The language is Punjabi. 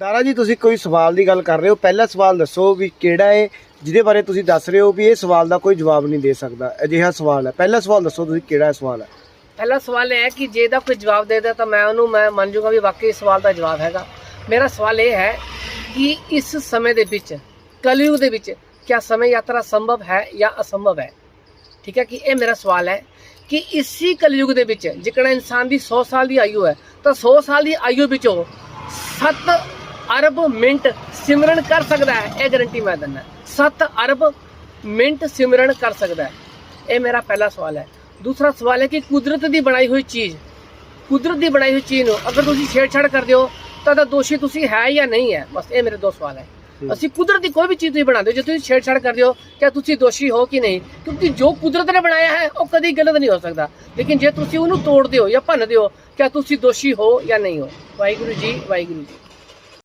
ਦਾਰਾ ਜੀ, ਤੁਸੀਂ ਕੋਈ ਸਵਾਲ ਦੀ ਗੱਲ ਕਰ ਰਹੇ ਹੋ? ਪਹਿਲਾ ਸਵਾਲ ਦੱਸੋ ਵੀ ਕਿਹੜਾ ਹੈ ਜਿਹਦੇ ਬਾਰੇ ਤੁਸੀਂ ਦੱਸ ਰਹੇ ਹੋ ਵੀ ਇਹ ਸਵਾਲ ਦਾ ਕੋਈ ਜਵਾਬ ਨਹੀਂ ਦੇ ਸਕਦਾ, ਅਜਿਹਾ ਸਵਾਲ ਹੈ। ਪਹਿਲਾ ਸਵਾਲ ਦੱਸੋ ਤੁਸੀਂ ਕਿਹੜਾ ਸਵਾਲ ਹੈ? ਪਹਿਲਾ ਸਵਾਲ ਇਹ ਹੈ ਕਿ ਜੇ ਇਹਦਾ ਕੋਈ ਜਵਾਬ ਦੇ ਦੇ ਤਾਂ ਮੈਂ ਉਹਨੂੰ, ਮੈਂ ਮੰਨ ਜੂਗਾ ਵੀ ਵਾਕਈ ਇਸ ਸਵਾਲ ਦਾ ਜਵਾਬ ਹੈਗਾ। ਮੇਰਾ ਸਵਾਲ ਇਹ ਹੈ ਕਿ ਇਸ ਸਮੇਂ ਦੇ ਵਿੱਚ, ਕਲਯੁਗ ਦੇ ਵਿੱਚ ਕਿਆ ਸਮੇਂ ਯਾਤਰਾ ਸੰਭਵ ਹੈ ਜਾਂ ਅਸੰਭਵ ਹੈ? ਠੀਕ ਹੈ ਕਿ ਇਹ ਮੇਰਾ ਸਵਾਲ ਹੈ ਕਿ ਇਸੀ ਕਲਯੁਗ ਦੇ ਵਿੱਚ ਜਿਕੜਾ ਇਨਸਾਨ ਦੀ 100 ਸਾਲ ਦੀ ਆਯੂ ਹੈ, ਤਾਂ 100 ਸਾਲ ਦੀ ਆਯੂ ਵਿੱਚੋਂ 7 ਅਰਬ ਮਿੰਟ ਸਿਮਰਨ ਕਰ ਸਕਦਾ ਹੈ। ਇਹ ਗਾਰੰਟੀ ਮੈਂ ਦਿੰਦਾ 7 ਅਰਬ ਮਿੰਟ ਸਿਮਰਨ ਕਰ ਸਕਦਾ ਹੈ। ਇਹ ਮੇਰਾ ਪਹਿਲਾ ਸਵਾਲ ਹੈ। ਦੂਸਰਾ ਸਵਾਲ ਹੈ ਕਿ ਕੁਦਰਤ ਦੀ ਬਣਾਈ ਹੋਈ ਚੀਜ਼ ਕੁਦਰਤ ਦੀ ਬਣਾਈ ਹੋਈ ਚੀਜ਼ ਨੂੰ ਅਗਰ ਤੁਸੀਂ ਛੇੜਛਾੜ ਕਰਦੇ ਹੋ ਤਾਂ ਤਾਂ ਦੋਸ਼ੀ ਤੁਸੀਂ ਹੈ ਜਾਂ ਨਹੀਂ ਹੈ? ਬਸ ਇਹ ਮੇਰੇ ਦੋ ਸਵਾਲ ਹੈ। ਅਸੀਂ ਕੁਦਰਤ ਦੀ ਕੋਈ ਵੀ ਚੀਜ਼ ਤੁਸੀਂ ਬਣਾਉਂਦੇ ਹੋ ਜੇ ਤੁਸੀਂ ਛੇੜਛਾੜ ਕਰਦੇ ਹੋ ਕਿ ਤੁਸੀਂ ਦੋਸ਼ੀ ਹੋ ਕਿ ਨਹੀਂ ਕਿਉਂਕਿ ਜੋ ਕੁਦਰਤ ਨੇ ਬਣਾਇਆ ਹੈ ਉਹ ਕਦੀ ਗਲਤ ਨਹੀਂ ਹੋ ਸਕਦਾ। ਲੇਕਿਨ ਜੇ ਤੁਸੀਂ ਉਹਨੂੰ ਤੋੜਦੇ ਹੋ ਜਾਂ ਭੰਨਦੇ ਹੋ ਕਿ ਤੁਸੀਂ ਦੋਸ਼ੀ ਹੋ ਜਾਂ ਨਹੀਂ ਹੋ। ਵਾਹਿਗੁਰੂ ਜੀ ਵਾਹਿਗੁਰੂ ਜੀ।